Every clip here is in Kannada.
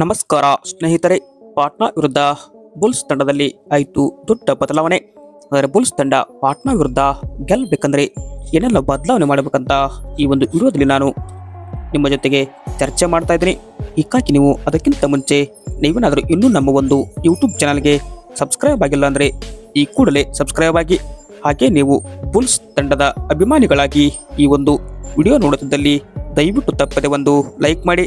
ನಮಸ್ಕಾರ, ಸ್ನೇಹಿತರೆ. ಪಾಟ್ನಾ ವಿರುದ್ಧ ಬುಲ್ಸ್ ತಂಡದಲ್ಲಿ ಆಯಿತು ದೊಡ್ಡ ಬದಲಾವಣೆ. ಆದರೆ ಬುಲ್ಸ್ ತಂಡ ಪಾಟ್ನಾ ವಿರುದ್ಧ ಗೆಲ್ಲಬೇಕಂದ್ರೆ ಏನೆಲ್ಲ ಬದಲಾವಣೆ ಮಾಡಬೇಕಂತ ಈ ಒಂದು ವಿಡಿಯೋದಲ್ಲಿ ನಾನು ನಿಮ್ಮ ಜೊತೆಗೆ ಚರ್ಚೆ ಮಾಡ್ತಾ ಇದ್ದೀನಿ. ಹೀಗಾಗಿ ನೀವು ಅದಕ್ಕಿಂತ ಮುಂಚೆ ನೀವೇನಾದರೂ ಇನ್ನೂ ನಮ್ಮ ಒಂದು ಯೂಟ್ಯೂಬ್ ಚಾನಲ್ಗೆ ಸಬ್ಸ್ಕ್ರೈಬ್ ಆಗಿಲ್ಲ ಅಂದರೆ ಈ ಕೂಡಲೇ ಸಬ್ಸ್ಕ್ರೈಬ್ ಆಗಿ. ಹಾಗೆ ನೀವು ಬುಲ್ಸ್ ತಂಡದ ಅಭಿಮಾನಿಗಳಾಗಿ ಈ ಒಂದು ವಿಡಿಯೋ ನೋಡುತ್ತಿದ್ದಲ್ಲಿ ದಯವಿಟ್ಟು ತಪ್ಪದೆ ಒಂದು ಲೈಕ್ ಮಾಡಿ.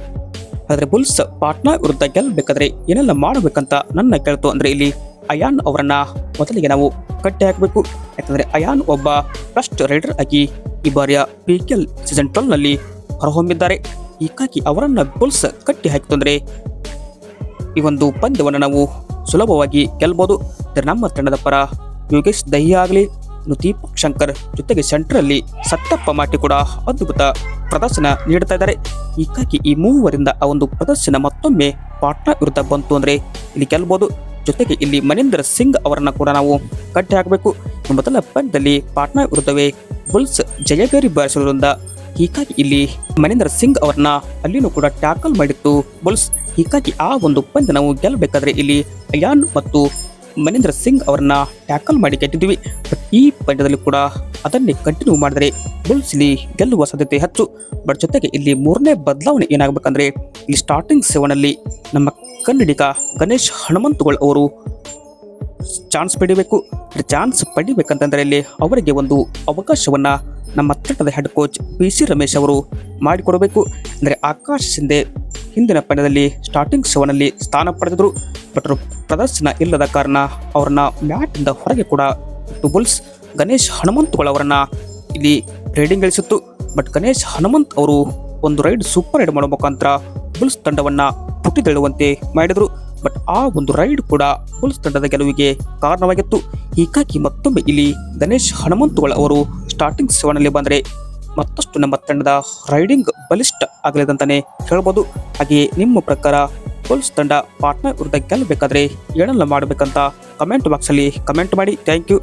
ಆದರೆ ಬುಲ್ಸ್ ಪಾಟ್ನಾ ವಿರುದ್ಧ ಗೆಲ್ಲಬೇಕಾದ್ರೆ ಏನೆಲ್ಲ ಮಾಡಬೇಕಂತ ನನ್ನ ಕೇಳ್ತು ಅಂದ್ರೆ ಇಲ್ಲಿ ಅಯಾನ್ ಅವರನ್ನ ಮೊದಲಿಗೆ ನಾವು ಕಟ್ಟಿ ಹಾಕಬೇಕು ಯಾಕಂದ್ರೆ ಅಯಾನ್ ಒಬ್ಬ ಫಸ್ಟ್ ರೈಡರ್ ಆಗಿ ಈ ಬಾರಿಯ ಪಿ ಕೆ ಎಲ್ ಸೀಸನ್ ಟ್ವೆಲ್ನಲ್ಲಿ ಹೊರಹೊಮ್ಮಿದ್ದಾರೆ. ಹೀಗಾಗಿ ಅವರನ್ನ ಬುಲ್ಸ್ ಕಟ್ಟಿ ಹಾಕಿತು ಅಂದ್ರೆ ಈ ಒಂದು ಪಂದ್ಯವನ್ನು ನಾವು ಸುಲಭವಾಗಿ ಗೆಲ್ಬಹುದು ನಮ್ಮ ತಂಡದ ಪರ ಯೋಗೇಶ್ ದಹಿ ಆಗಲಿ ಇನ್ನು ದೀಪಕ್ ಶಂಕರ್ ಜೊತೆಗೆ ಸೆಂಟ್ರಲ್ಲಿ ಸತ್ತಪ್ಪ ಮಾಟಿ ಕೂಡ ಅದ್ಭುತ ಪ್ರದರ್ಶನ ನೀಡ್ತಾ ಇದ್ದಾರೆ. ಹೀಗಾಗಿ ಈ ಮೂವರಿಂದ ಆ ಒಂದು ಪ್ರದರ್ಶನ ಮತ್ತೊಮ್ಮೆ ಪಾಟ್ನಾ ವಿರುದ್ಧ ಬಂತು ಅಂದ್ರೆ ಇಲ್ಲಿ ಗೆಲ್ಲಬಹುದು ಜೊತೆಗೆ ಇಲ್ಲಿ ಮನೇಂದ್ರ ಸಿಂಗ್ ಅವರನ್ನ ಕೂಡ ನಾವು ಕಟ್ಟಿ ಹಾಕಬೇಕು. ಮೊದಲ ಪಂದ್ಯದಲ್ಲಿ ಪಾಟ್ನಾ ವಿರುದ್ಧವೇ ಬುಲ್ಸ್ ಜಯಗೇರಿ ಬಾರಿಸುವುದರಿಂದ ಹೀಗಾಗಿ ಇಲ್ಲಿ ಮನೇಂದ್ರ ಸಿಂಗ್ ಅವರನ್ನ ಅಲ್ಲಿನೂ ಕೂಡ ಟ್ಯಾಕಲ್ ಮಾಡಿತ್ತು ಬುಲ್ಸ್ ಹೀಗಾಗಿ ಆ ಒಂದು ಪಂದ್ಯ ನಾವು ಗೆಲ್ಲಬೇಕಾದ್ರೆ ಇಲ್ಲಿ ಅಯಾನ್ ಮತ್ತು ಮನೇಂದ್ರ ಸಿಂಗ್ ಅವರನ್ನ ಟ್ಯಾಕಲ್ ಮಾಡಿ ಗೆದ್ದಿದ್ವಿ ಈ ಪಂದ್ಯದಲ್ಲಿ ಕೂಡ ಅದನ್ನೇ ಕಂಟಿನ್ಯೂ ಮಾಡಿದರೆ ಬುಲ್ಸ್ ಇಲ್ಲಿ ಗೆಲ್ಲುವ ಸಾಧ್ಯತೆ ಹೆಚ್ಚು. ಬಟ್ ಜೊತೆಗೆ ಇಲ್ಲಿ ಮೂರನೇ ಬದಲಾವಣೆ ಏನಾಗಬೇಕಂದ್ರೆ ಇಲ್ಲಿ ಸ್ಟಾರ್ಟಿಂಗ್ ಸೆವೆನ್ ಅಲ್ಲಿ ನಮ್ಮ ಕನ್ನಡಿಗ ಗಣೇಶ್ ಹನುಮಂತುಗಳು ಅವರು ಚಾನ್ಸ್ ಪಡಿಬೇಕು ಚಾನ್ಸ್ ಪಡಿಬೇಕಂತಂದ್ರೆ ಇಲ್ಲಿ ಅವರಿಗೆ ಒಂದು ಅವಕಾಶವನ್ನ ನಮ್ಮ ತಂಡದ head coach P C Ramesh ಅವರು ಮಾಡಿಕೊಡಬೇಕು. ಅಂದರೆ ಆಕಾಶ್ ಸಿಂಧೆ ಹಿಂದಿನ ಪಂದ್ಯದಲ್ಲಿ ಸ್ಟಾರ್ಟಿಂಗ್ ಸೆವೆನಲ್ಲಿ ಸ್ಥಾನ ಪಡೆದಿದ್ರು. ಬಟ್ ಪ್ರದರ್ಶನ ಇಲ್ಲದ ಕಾರಣ ಅವರನ್ನ ಮ್ಯಾಟಿಂದ ಹೊರಗೆ ಕೂಡ ಟು ಬುಲ್ಸ್ ಗಣೇಶ್ ಹನುಮಂತುಗಳು ಅವರನ್ನ ಇಲ್ಲಿ ರೈಡಿಂಗ್ ಗಳಿಸಿತ್ತು ಬಟ್ ಗಣೇಶ್ ಹನುಮಂತ್ ಅವರು ಒಂದು ರೈಡ್ ಸೂಪರ್ ರೈಡ್ ಮಾಡೋ ಮುಖಾಂತರ ಬುಲ್ಸ್ ತಂಡವನ್ನ ಪುಟಿದೇಳುವಂತೆ ಮಾಡಿದರು. ಬಟ್ ಆ ಒಂದು ರೈಡ್ ಕೂಡ ಬುಲ್ಸ್ ತಂಡದ ಗೆಲುವಿಗೆ ಕಾರಣವಾಗಿತ್ತು. ಹೀಗಾಗಿ ಮತ್ತೊಮ್ಮೆ ಇಲ್ಲಿ ಗಣೇಶ್ ಹನುಮಂತುಗಳ ಅವರು ಸ್ಟಾರ್ಟಿಂಗ್ ಸೆವೆನಲ್ಲಿ ಬಂದರೆ ಮತ್ತಷ್ಟು ನಮ್ಮ ತಂಡದ ರೈಡಿಂಗ್ ಬಲಿಷ್ಠ ಆಗಲಿದಂತಾನೆ ಹೇಳ್ಬೋದು. ಹಾಗೆಯೇ ನಿಮ್ಮ ಪ್ರಕಾರ ಬುಲ್ಸ್ ತಂಡ ಪಾರ್ಟ್ನರ್ ವಿರುದ್ಧ ಗೆಲ್ಲಬೇಕಾದ್ರೆ ಏನೆಲ್ಲ ಮಾಡಬೇಕಂತ ಕಮೆಂಟ್ ಬಾಕ್ಸಲ್ಲಿ ಕಮೆಂಟ್ ಮಾಡಿ. Thank you